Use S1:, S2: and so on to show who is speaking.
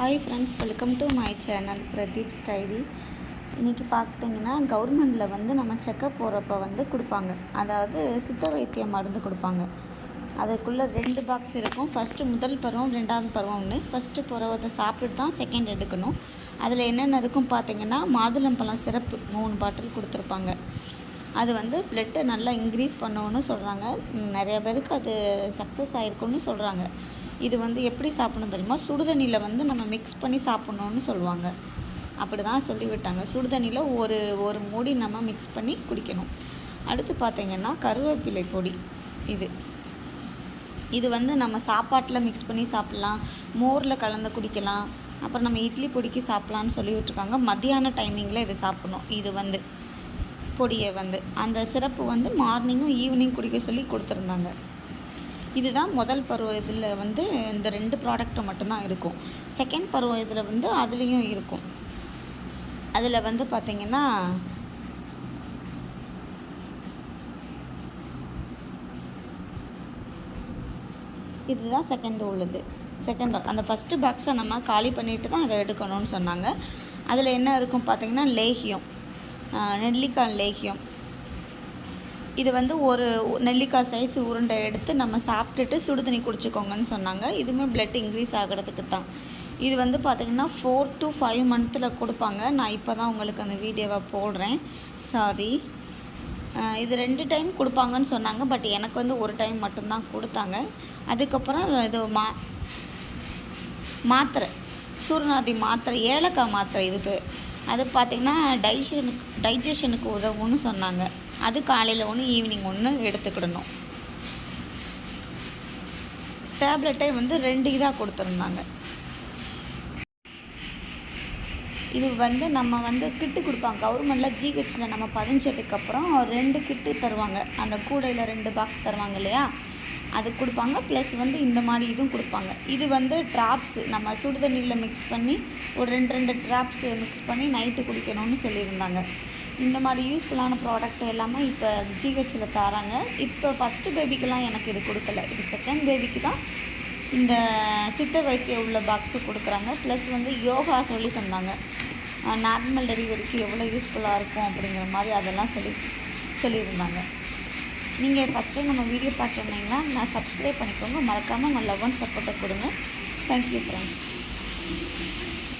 S1: Hi friends welcome to my channel Pradeep story இன்றைக்கி பார்த்திங்கன்னா கவர்மெண்டில் வந்து நம்ம செக்கப் போகிறப்ப வந்து கொடுப்பாங்க. அதாவது சித்த வைத்திய மருந்து கொடுப்பாங்க. அதுக்குள்ளே ரெண்டு பாக்ஸ் இருக்கும். ஃபஸ்ட்டு முதல் பருவம் ரெண்டாவது பருவம் ஒன்று ஃபஸ்ட்டு பருவத்தை சாப்பிட்டு தான் செகண்ட் எடுக்கணும். அதில் என்னென்ன இருக்கும் பார்த்தீங்கன்னா மாதுளம்பழம் சிறப்பு மூணு பாட்டில் கொடுத்துருப்பாங்க. அது வந்து பிளட்டை நல்லா இன்க்ரீஸ் பண்ணணும்னு சொல்கிறாங்க நிறைய பேருக்கு அது சக்ஸஸ் ஆகிருக்குன்னு சொல்கிறாங்க இது வந்து எப்படி சாப்பிடணும் தெரியுமா? சுடுதண்ணியில் வந்து நம்ம மிக்ஸ் பண்ணி சாப்பிட்ணுன்னு சொல்லுவாங்க. அப்படி தான் சொல்லிவிட்டாங்க சுடுதண்ணியில் ஒரு ஒரு மூடி நம்ம மிக்ஸ் பண்ணி குடிக்கணும். அடுத்து பார்த்திங்கன்னா கருவேப்பிலை பொடி. இது. இது வந்து நம்ம சாப்பாட்டில் மிக்ஸ் பண்ணி சாப்பிட்லாம். மோரில் கலந்து குடிக்கலாம். அப்புறம் நம்ம இட்லி பொடிக்கு சாப்பிட்லான்னு சொல்லி விட்ருக்காங்க மத்தியான டைமிங்கில் இதை சாப்பிட்ணும். இது வந்து. பொடியை வந்து. அந்த சிறப்பு வந்து மார்னிங்கும் ஈவினிங் குடிக்க சொல்லி கொடுத்துருந்தாங்க. இதுதான் முதல் பருவ இதில் வந்து இந்த ரெண்டு ப்ராடக்ட்டு மட்டும்தான் இருக்கும். செகண்ட் பருவ இதில் வந்து அதுலேயும் இருக்கும். அதில் வந்து பார்த்திங்கன்னா இதுதான் செகண்ட் உள்ளது. செகண்ட் பாக்ஸ் அந்த ஃபஸ்ட்டு பாக்ஸை நம்ம காலி பண்ணிட்டு தான் அதை எடுக்கணும்னு சொன்னாங்க. அதில் என்ன இருக்கும் பார்த்திங்கன்னா லேகியம். நெல்லிக்காய் லேகியம். இது வந்து ஒரு நெல்லிக்காய் சைஸ் உருண்டை எடுத்து நம்ம சாப்பிட்டுட்டு சுடுதண்ணி குடிச்சிக்கோங்கன்னு சொன்னாங்க. இதுவுமே பிளட் இன்க்ரீஸ் ஆகிறதுக்கு தான். இது வந்து பார்த்திங்கன்னா ஃபோர் டு ஃபைவ் மந்த்தில் கொடுப்பாங்க. நான் இப்போ தான் உங்களுக்கு அந்த வீடியோவை போடுறேன். சாரி இது ரெண்டு டைம் கொடுப்பாங்கன்னு சொன்னாங்க. பட் எனக்கு வந்து ஒரு டைம் மட்டும்தான் கொடுத்தாங்க. அதுக்கப்புறம் இது மா மாத்திரை. சூர்நாதி மாத்திரை ஏலக்காய் மாத்திரை இதுக்கு அது பார்த்திங்கன்னா டைஜஷனுக்கு டைஜஷனுக்கு உதவும்னு சொன்னாங்க. அது காலையில் ஒன்று ஈவினிங் ஒன்று எடுத்துக்கிடணும். டேப்லெட்டை வந்து ரெண்டு இதாக கொடுத்துருந்தாங்க. இது வந்து நம்ம வந்து கிட்டு கொடுப்பாங்க. கவர்மெண்டில் ஜிஹெச்சில் நம்ம பதிஞ்சதுக்கப்புறம் ரெண்டு கிட்டு தருவாங்க. அந்த கூடையில் ரெண்டு பாக்ஸ் தருவாங்க இல்லையா? அது கொடுப்பாங்க. ப்ளஸ் வந்து இந்த மாதிரி இதுவும் கொடுப்பாங்க. இது வந்து ட்ராப்ஸ் நம்ம சுடு தண்ணியில் மிக்ஸ் பண்ணி ஒரு ரெண்டு ரெண்டு ட்ராப்ஸ் மிக்ஸ் பண்ணி நைட்டு குடிக்கணும்னு சொல்லியிருந்தாங்க. இந்த மாதிரி யூஸ்ஃபுல்லான ப்ராடக்ட் எல்லாமே இப்போ ஜிஹெச்சில் தராங்க. இப்போ ஃபஸ்ட்டு பேபிக்கெலாம் எனக்கு இது கொடுக்கல. இது செகண்ட் பேபிக்கு தான் இந்த சித்த வைத்திய உள்ள பாக்ஸு கொடுக்குறாங்க. ப்ளஸ் வந்து யோகா சொல்லி தந்தாங்க. நார்மல் டெலிவரிக்கு எவ்வளோ யூஸ்ஃபுல்லாக இருக்கும் அப்படிங்கிற மாதிரி அதெல்லாம் சொல்லி சொல்லியிருந்தாங்க. நீங்கள் ஃபஸ்ட் டைம் நம்ம வீடியோ பார்த்துருந்தீங்கன்னா நான் சப்ஸ்கிரைப் பண்ணிக்கோங்க. மறக்காமல் உங்கள் லவ் அண்ட் சப்போர்ட்டை கொடுங்க. Thank you friends